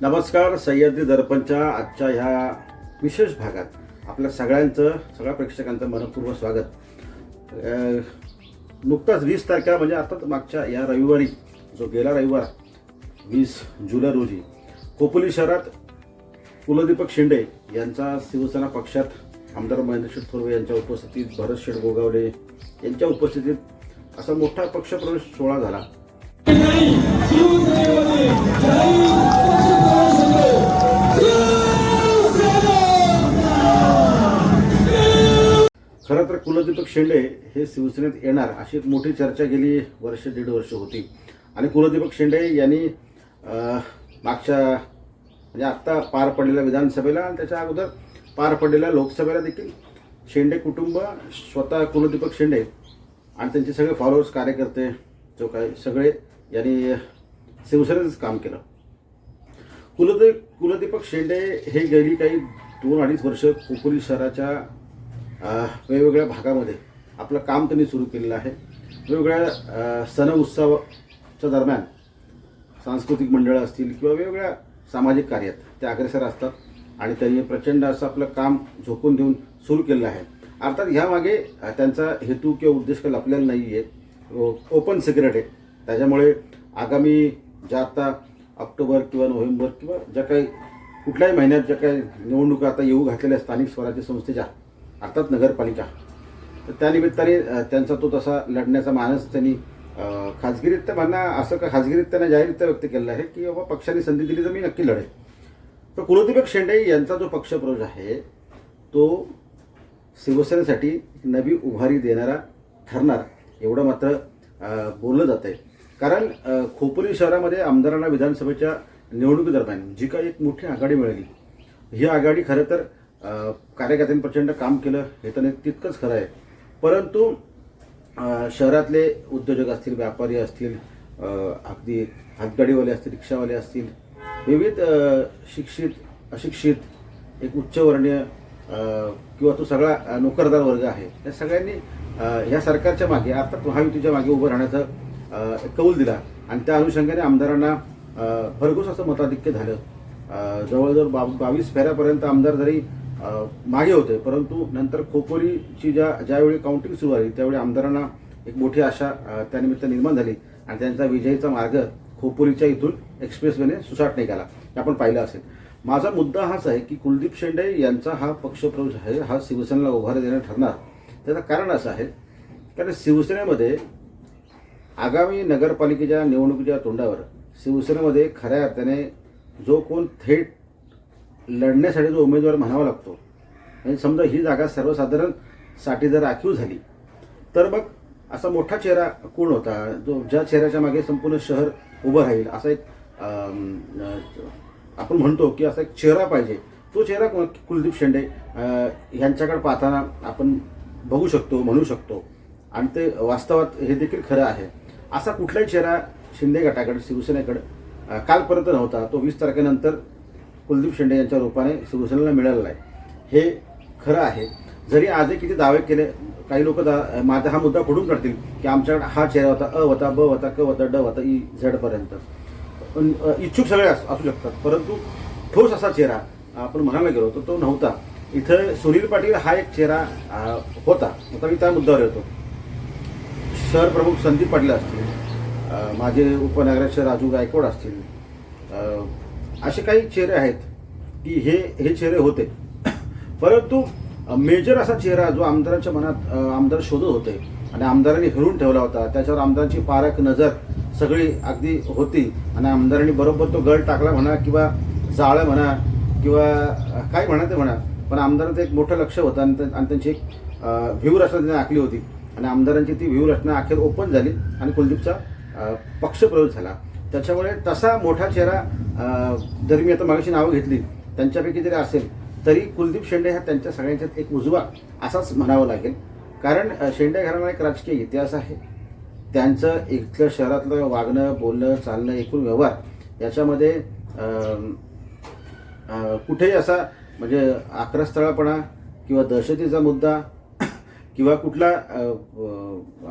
नमस्कार सह्याद्री दर्पणच्या आजच्या ह्या विशेष भागात आपल्या सगळ्यांचं सगळ्या प्रेक्षकांचं मनपूर्वक स्वागत. नुकताच वीस तारखेला म्हणजे आताच मागच्या या रविवारी जो गेला रविवार वीस जुलै रोजी खोपोली शहरात कुलदीपक शिंदे यांचा शिवसेना पक्षात आमदार महेंद्र थोरवे यांच्या उपस्थितीत भरत शेठ गोगावले यांच्या उपस्थितीत असा मोठा पक्षप्रवेश सोहळा झाला. खरं तर कुलदीपक शेंडे हे शिवसेनेत येणार अशी एक मोठी चर्चा गेली वर्ष दीड वर्ष होती. आणि कुलदीपक शेंडे यांनी मागच्या म्हणजे आत्ता पार पडलेल्या विधानसभेला आणि त्याच्या अगोदर पार पडलेल्या लोकसभेला देखील शेंडे कुटुंब स्वतः कुलदीपक शेंडे आणि त्यांचे सगळे फॉलोअर्स कार्यकर्ते जो काय सगळे यांनी शिवसेनेचंच काम केलं. कुलदीप कुलदीपक शेंडे हे गेली काही दोन अडीच वर्ष खोपोली शहराच्या वेगवेगळ्या भागामध्ये. आपलं काम त्यांनी सुरू केलेलं आहे. वेगवेगळ्या सण उत्सवाच्या दरम्यान सांस्कृतिक मंडळं असतील किंवा वेगवेगळ्या सामाजिक कार्यात ते अग्रेसर असतात आणि त्यांनी प्रचंड असं आपलं काम झोकून देऊन सुरू केलेलं आहे. अर्थात ह्यामागे त्यांचा हेतू किंवा उद्देश काही लपलेला नाही आहे ओपन सिक्रेट आहे. त्याच्यामुळे आगामी ज्या आता ऑक्टोबर किंवा नोव्हेंबर किंवा ज्या काही कुठल्याही महिन्यात ज्या काही निवडणुका आता येऊ घातलेल्या स्थानिक स्वराज्य संस्थेच्या अर्थात नगरपालिका. तर त्या निमित्ताने त्यांचा तो तसा लढण्याचा मानस त्यांनी खाजगीरित्या म्हणा असं का खाजगीरित्या जाहीररित्या व्यक्त केलेलं आहे की बाबा पक्षाने संधी दिली तर मी नक्की लढेल. तर कुलदीपक शेंडे यांचा जो पक्षप्रवेश आहे तो शिवसेनेसाठी नवी उभारी देणारा ठरणार एवढं मात्र बोललं जात आहे. कारण खोपोली शहरामध्ये आमदारांना विधानसभेच्या निवडणुकीदरम्यान जी काही एक मोठी आघाडी मिळाली ही आघाडी खरं तर कार्यकर्त्यांनी प्रचंड काम केलं हे तर तितकंच खरं आहे. परंतु शहरातले उद्योजक असतील व्यापारी असतील अगदी हातगाडीवाले असतील रिक्षावाले असतील विविध शिक्षित अशिक्षित एक उच्चवर्णीय किंवा तो सगळा नोकरदार वर्ग आहे या सगळ्यांनी ह्या सरकारच्या मागे अर्थात महायुतीच्या मागे उभं राहण्याचा एक कौल दिला. आणि त्या अनुषंगाने आमदारांना भरघूस भरघोस असं मताधिक्य झालं. जवळजवळ बा बावीस फेऱ्यापर्यंत आमदार जरी मागे होते परंतु नंतर खोपोलीची ज्या ज्यावेळी काउंटिंग सुरू झाली त्यावेळी आमदारांना एक मोठी आशा त्यानिमित्त निर्माण झाली आणि त्यांचा विजयीचा मार्ग खोपोलीच्या इथून एक्सप्रेसवेने सुसाट निघाला. हे आपण पाहिलं असेल. माझा मुद्दा हाच आहे की कुलदीप शेंडे यांचा हा पक्षप्रवेश आहे हा शिवसेनेला उभारी देणं ठरणार. त्याचं कारण असं आहे कारण शिवसेनेमध्ये आगामी नगरपालिकेच्या निवडणुकीच्या तोंडावर शिवसेनेमध्ये खऱ्या अर्थाने जो कोण थेट लढण्यासाठी जो उमेदवार म्हणावा लागतो. म्हणजे समजा ही जागा सर्वसाधारणसाठी जर राखीव झाली. तर मग असा मोठा चेहरा कोण होता? जो ज्या चेहऱ्याच्या मागे संपूर्ण शहर उभं राहील असा एक आपण म्हणतो की असा एक चेहरा पाहिजे. तो चेहरा कोण? कुलदीप शेंडे ह्यांच्याकडे पाहताना आपण बघू शकतो म्हणू शकतो. आणि ते वास्तवात हे देखील खरं आहे. असा कुठलाही चेहरा शिंदे गटाकडे शिवसेनेकडे कालपर्यंत नव्हता. तो वीस तारखेनंतर कुलदीप शेंडे यांच्या रूपाने शिवसेनेला मिळालेलं आहे. हे खरं आहे. जरी आजही किती दावे केले काही लोक माझा हा मुद्दा फोडून काढतील की आमच्याकडे हा चेहरा होता अ होता ब होता क होता ड होता ई झेडपर्यंत पण इच्छुक सगळे असू शकतात. परंतु ठोस असा चेहरा आपण म्हणायला गेलो तर तो नव्हता. इथं सुनील पाटील हा एक चेहरा होता. आता मी त्या मुद्द्यावर येतो. शहर प्रमुख संदीप पाटील असतील माझे उपनगराध्यक्ष राजू गायकवाड असतील असे काही चेहरे आहेत की हे हे चेहरे होते. परंतु मेजर असा चेहरा जो आमदारांच्या मनात आमदार शोधत होते आणि आमदारांनी हिरून ठेवला होता त्याच्यावर आमदारांची पारक नजर सगळी अगदी होती आणि आमदारांनी बरोबर तो गळ टाकला म्हणा किंवा जाळं म्हणा किंवा काय म्हणा ते म्हणा पण आमदारांचं एक मोठं लक्ष होतं आणि त्या- आणि त्यांची एक अ, व्यूहरचना त्यांनी आखली होती. आणि आमदारांची ती व्यूहरचना अखेर ओपन झाली आणि कुलदीपचा अ, पक्षप्रवेश झाला. त्याच्यामुळे तसा मोठा चेहरा जरी मी आता मागाशी नावं घेतली त्यांच्यापैकी जरी असेल तरी कुलदीप शेंडे हा त्यांच्या सगळ्यांच्यात एक उजवा असाच म्हणावं लागेल. कारण शेंडे घराणा एक राजकीय इतिहास आहे. त्यांचं इथलं शहरातलं वागणं बोलणं चालणं एकूण व्यवहार याच्यामध्ये कुठेही असा म्हणजे आक्रस्थळापणा किंवा दहशतीचा मुद्दा किंवा कुठला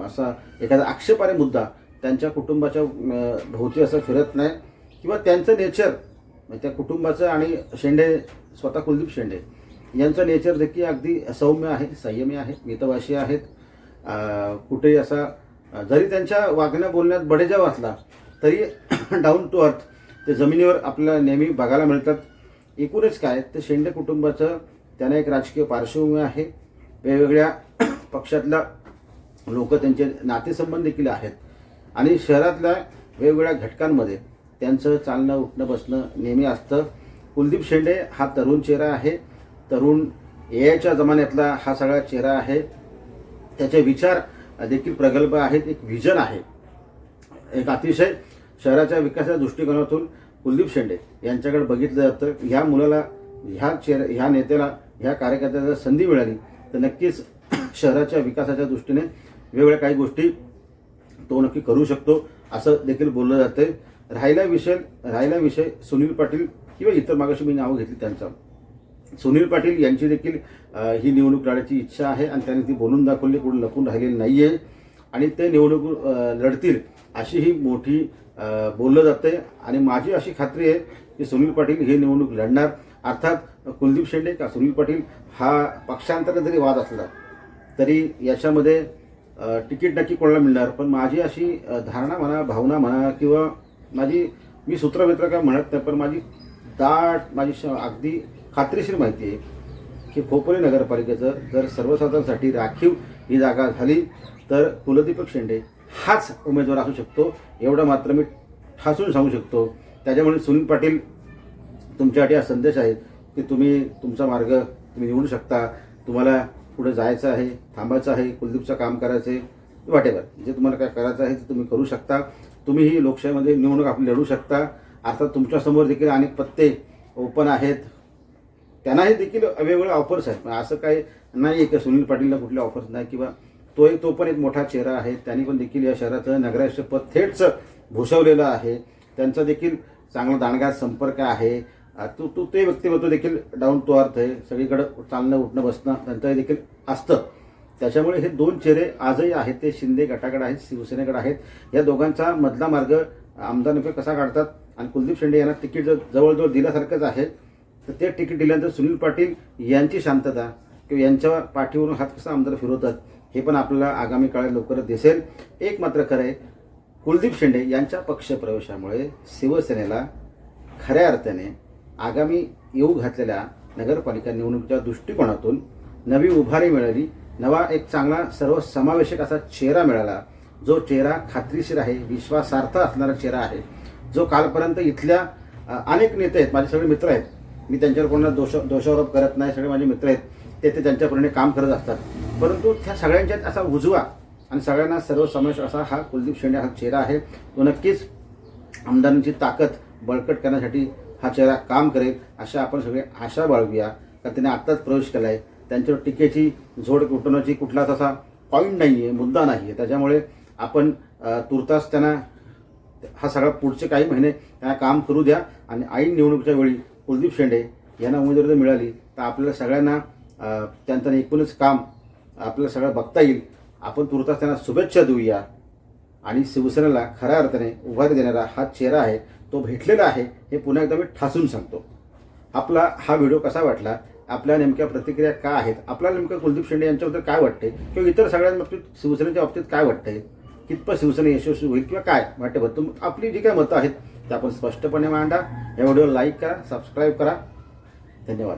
असा एखादा आक्षेपार्ह मुद्दा त्यांच्या कुटुंबाच्या भोवती असं फिरत नाही. किंवा त्यांचं नेचर म्हणजे त्या कुटुंबाचं आणि शेंडे स्वतः कुलदीप शेंडे यांचं नेचर देखील अगदी सौम्य आहे संयमी आहे मितभाषी आहेत. कुठेही असा जरी त्यांच्या वागण्या बोलण्यात बडेजाव असला तरी डाऊन टू अर्थ ते जमिनीवर आपल्याला नेहमी बघायला मिळतात. एकूणच काय ते शेंडे कुटुंबाचं त्यांना एक राजकीय पार्श्वभूमी आहे. वेगवेगळ्या पक्षातल्या लोक त्यांचे नातेसंबंध देखील आहेत. आणि शहरातल्या वेगवेगळ्या घटकांमध्ये त्यांचं चालणं उठणं बसणं नेहमी असतं. कुलदीप शेंडे हा तरुण चेहरा आहे. तरुण एआयच्या जमान्यातला हा सगळा चेहरा आहे. त्याचे विचार देखील प्रगल्भ आहेत. एक व्हिजन आहे. एक अतिशय शहराच्या विकासाच्या दृष्टिकोनातून कुलदीप शेंडे यांच्याकडे बघितलं जातं. ह्या मुलाला ह्या चेहरा ह्या नेत्याला ह्या कार्यकर्त्याला संधी मिळाली. तर नक्कीच शहराच्या विकासाच्या दृष्टीने वेगवेगळ्या काही गोष्टी तो नक्की करू शकतो असं देखील बोललं जातंय. राहिला विषय राहिला विषय सुनील पाटील किंवा इतर मागाशी मी नावं घेतली त्यांचा. सुनील पाटील यांची देखील ही निवडणूक लढायची इच्छा आहे आणि त्यांनी ती बोलून दाखवली कुठं लपून राहिलेली नाही आहे आणि ते निवडणूक लढतील अशी ही मोठी बोललं जाते आणि माझी अशी खात्री आहे की सुनील पाटील ही निवडणूक लढणार. अर्थात कुलदीप शेंडे का सुनील पाटील हा पक्षांतर्गत जरी वाद असला तरी याच्यामध्ये तिकीट नक्की कोणाला मिळणार? पण माझी अशी धारणा म्हणा भावना म्हणा किंवा माझी मी सूत्रमित्र काय म्हणत नाही पण माझी दाट माझी श- अगदी खात्रीशीर माहिती आहे की खोपोली नगरपालिकेचं जर सर्वसाधारणसाठी राखीव ही जागा झाली तर कुलदीपक शेंडे हाच उमेदवार असू शकतो. एवढं मात्र मी ठासून सांगू शकतो. त्याच्यामुळे सुनील पाटील तुमच्यासाठी हा संदेश आहे की तुम्ही तुमचा मार्ग तुम्ही निवडू शकता. तुम्हाला पुढे जायचं आहे थांबायचं आहे कुलदीपचं काम करायचं आहे वाटेवर जे तुम्हाला काय करायचं आहे ते तुम्ही करू शकता. तुम्ही ही लोकशाहीमध्ये निवडणूक आपली लढू शकता. अर्थात तुमच्यासमोर देखील अनेक पत्ते ओपन आहेत. त्यांनाही देखील वेगवेगळ्या ऑफर्स आहेत. पण असं काही नाही आहे की सुनील पाटीलला कुठल्या ऑफर्स नाही किंवा तो एक तो पण एक मोठा चेहरा आहे. त्यांनी पण देखील या शहराचं नगराचं पद थेटचं भूषवलेलं आहे. त्यांचा देखील चांगला दाणगा संपर्क आहे. तो तू ते व्यक्तिमत्व देखील डाऊन टू अर्थ आहे. सगळीकडं चालणं उठणं बसणं त्यांचं देखील असतं. त्याच्यामुळे हे दोन चेहरे आजही आहेत. ते शिंदे गटाकडे आहेत शिवसेनेकडे आहेत. या दोघांचा मधला मार्ग आमदार नेमके कसा काढतात? आणि कुलदीप शेंडे यांना तिकीट जर जवळजवळ दिल्यासारखंच आहे तर ते तिकीट दिल्यानंतर सुनील पाटील यांची शांतता किंवा यांच्या पाठीवरून हात कसा आमदार फिरवतात हे पण आपल्याला आगामी काळात लवकरच दिसेल. एक मात्र खरं आहे कुलदीप शेंडे यांच्या पक्षप्रवेशामुळे शिवसेनेला खऱ्या अर्थाने आगामी येऊ घातलेल्या नगरपालिका निवडणुकीच्या दृष्टिकोनातून नवी उभारी मिळाली नवा एक चांगला सर्वसमावेशक असा चेहरा मिळाला जो चेहरा खात्रीशीर आहे विश्वासार्थ असणारा चेहरा आहे जो कालपर्यंत इथल्या अनेक नेते आहेत माझे सगळे मित्र आहेत मी त्यांच्यावर कोणाला दोष दोषारोप करत नाही सगळे माझे मित्र आहेत ते ते त्यांच्याप्रमाणे काम करत असतात. परंतु त्या सगळ्यांच्यात असा उजवा आणि सगळ्यांना सर्वसमावेश असा हा कुलदीप शेंडे हा चेहरा आहे तो नक्कीच आमदारांची ताकद बळकट करण्यासाठी हा चेहरा काम करेल अशा आपण सगळे आशा बाळगूया. कारण त्याने आत्ताच प्रवेश केला आहे त्यांच्यावर टीकेची झोड उठवण्याची कुठला तसा पॉईंट नाही आहे मुद्दा नाही आहे त्याच्यामुळे आपण तुर्तास त्यांना हा सगळा पुढचे काही महिने त्यांना काम करू द्या. आणि ऐन निवडणुकीच्या वेळी कुलदीप शेंडे यांना उमेदवारी जर मिळाली तर आपल्याला सगळ्यांना अ, त्यांचं एकूणच काम आपल्याला सगळं बघता येईल. आपण तुर्तास त्यांना शुभेच्छा देऊया. आणि शिवसेनेला खऱ्या अर्थाने उभारी देणारा हा चेहरा आहे. तो भेटलेला आहे हे पुन्हा एकदा मी ठासून सांगतो. आपला हा व्हिडिओ कसा वाटला? आपल्या नेमक्या प्रतिक्रिया काय आहेत? आपल्याला नेमकं कुलदीप शेंडे यांच्याबद्दल काय वाटते किंवा इतर सगळ्यांच्या बाबतीत शिवसेनेच्या बाबतीत काय वाटतंय? कितपत शिवसेना यशस्वी होईल किंवा काय? वाटते बघ आपली जी काय मतं आहेत ते आपण स्पष्टपणे मांडा. या व्हिडिओला लाईक करा सबस्क्राईब करा. धन्यवाद.